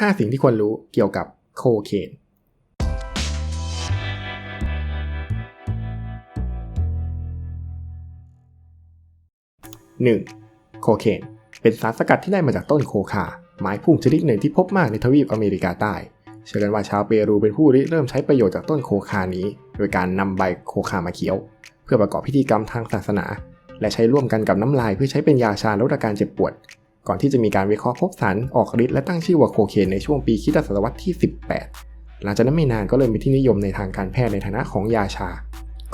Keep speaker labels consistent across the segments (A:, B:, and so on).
A: 5 สิ่งที่ควรรู้เกี่ยวกับโคเคน 1. โคเคนเป็นสารสกัดที่ได้มาจากต้นโคคา ไม้พุ่งชนิดหนึ่งที่พบมากในทวีปอเมริกาใต้ เชื่อกันว่าชาวเปรูเป็นผู้ริเริ่มใช้ประโยชน์จากต้นโคคานี้ โดยการนำใบโคคามาเคี้ยว เพื่อประกอบพิธีกรรมทางศาสนา และใช้ร่วมกันกับน้ำลายเพื่อใช้เป็นยาชาลดอาการเจ็บปวด ก่อนที่จะมีการวิเคราะห์พบสารออกฤทธิ์และตั้งชื่อว่าโคเคนในช่วงปีคิตศตวรรษที่ 18 หลังจากนั้นไม่นานก็เริ่มเป็นที่นิยมในทางการแพทย์ในฐานะของยาชา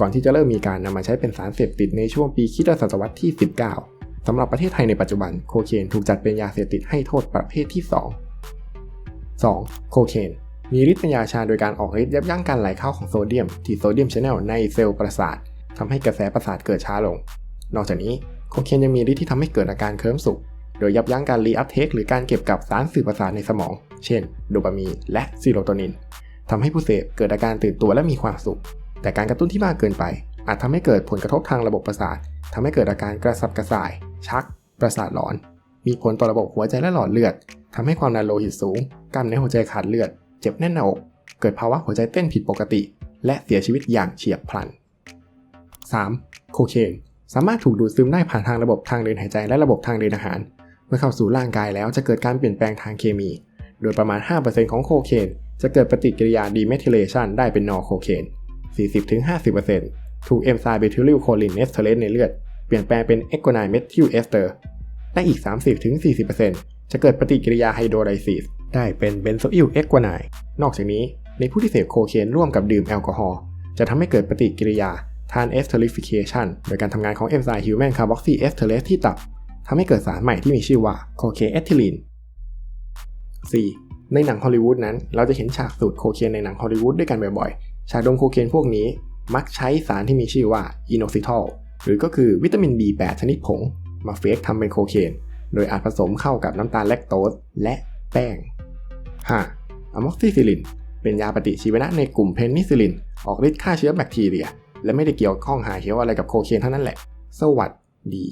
A: ก่อนที่จะเริ่มมีการนำมาใช้เป็นสารเสพติดในช่วงปีคิตศตวรรษที่ 19สำหรับประเทศไทยในปัจจุบันโคเคนถูกจัดเป็นยาเสพติดให้โทษประเภทที่ 2 2. โคเคนมีฤทธิ์เป็นยาชาโดยการออกฤทธิ์ยับยั้งการไหลเข้าของโซเดียม ที่โซเดียมชแนลในเซลล์ประสาททำให้กระแสประสาทเกิดช้าลง นอกจากนี้โคเคนยังมีฤทธิ์ที่ทำให้เกิดอาการเคลิ้มสุข โดยยับยั้งการรีอัพเทคหรือการเก็บกับสารสื่อประสาทในสมอง เช่น โดปามีนและซีโรโทนินทำให้ผู้เสพเกิดอาการตื่นตัวและมีความสุข แต่การกระตุ้นที่มากเกินไป อาจทำให้เกิดผลกระทบทางระบบประสาททำให้เกิดอาการกระสับกระส่าย ชัก ประสาทหลอน มีผลต่อระบบหัวใจและหลอดเลือดทำให้ความดันโลหิตสูง กล้ามเนื้อหัวใจขาดเลือด เจ็บแน่นหน้าอก เกิดภาวะหัวใจเต้นผิดปกติ และเสียชีวิตอย่างเฉียบพลัน 3. โคเคนสามารถถูกดูดซึมได้ผ่านทางระบบทางเดินหายใจและระบบทางเดินอาหาร เมื่อเข้าสู่ร่างกายแล้วจะเกิดการเปลี่ยนแปลงทางเคมี โดยประมาณ 5%ของโคเคนจะเกิดปฏิกิริยาดีเมทิเลชันได้เป็นนอร์โคเคน 40-50%ถูกเอนไซม์เบทิลิลโคลินเอสเทเลสในเลือด เปลี่ยนแปลงเป็นเอกโกไนเมทิลเอสเตอร์และอีก 30-40%จะเกิดปฏิกิริยาไฮโดรไลซิสได้เป็นเบนโซอิลเอกโกไนนอกจากนี้ในผู้ที่เสพโคเคนร่วมกับดื่มแอลกอฮอล์จะทำให้เกิดปฏิกิริยาทานเอสเทอริฟิเคชันโดยการทำงานของเอนไซม์ฮิวแมนคาร์บอกซีเอสเทเลสที่ตับ ทำให้เกิดสารใหม่ที่มีชื่อว่าโคเคเอทิลีน 4. ในหนังฮอลลีวูดนั้น เราจะเห็นฉากสูตรโคเคนในหนังฮอลลีวูดด้วยกันบ่อยๆ ฉากดมโคเคนพวกนี้มักใช้สารที่มีชื่อว่าอินโนซิทอลหรือก็คือวิตามิน B8 ชนิดผง มาเฟกทำเป็นโคเคน โดยอาจผสมเข้ากับน้ำตาลแลคโตสและแป้ง 5. อะม็อกซิซิลิน เป็นยาปฏิชีวนะในกลุ่มเพนนิซิลิน ออกฤทธิ์ฆ่าเชื้อแบคทีเรีย และไม่ได้เกี่ยวข้องหาเหียวอะไรกับโคเคนเท่านั้นแหละ สวัสดี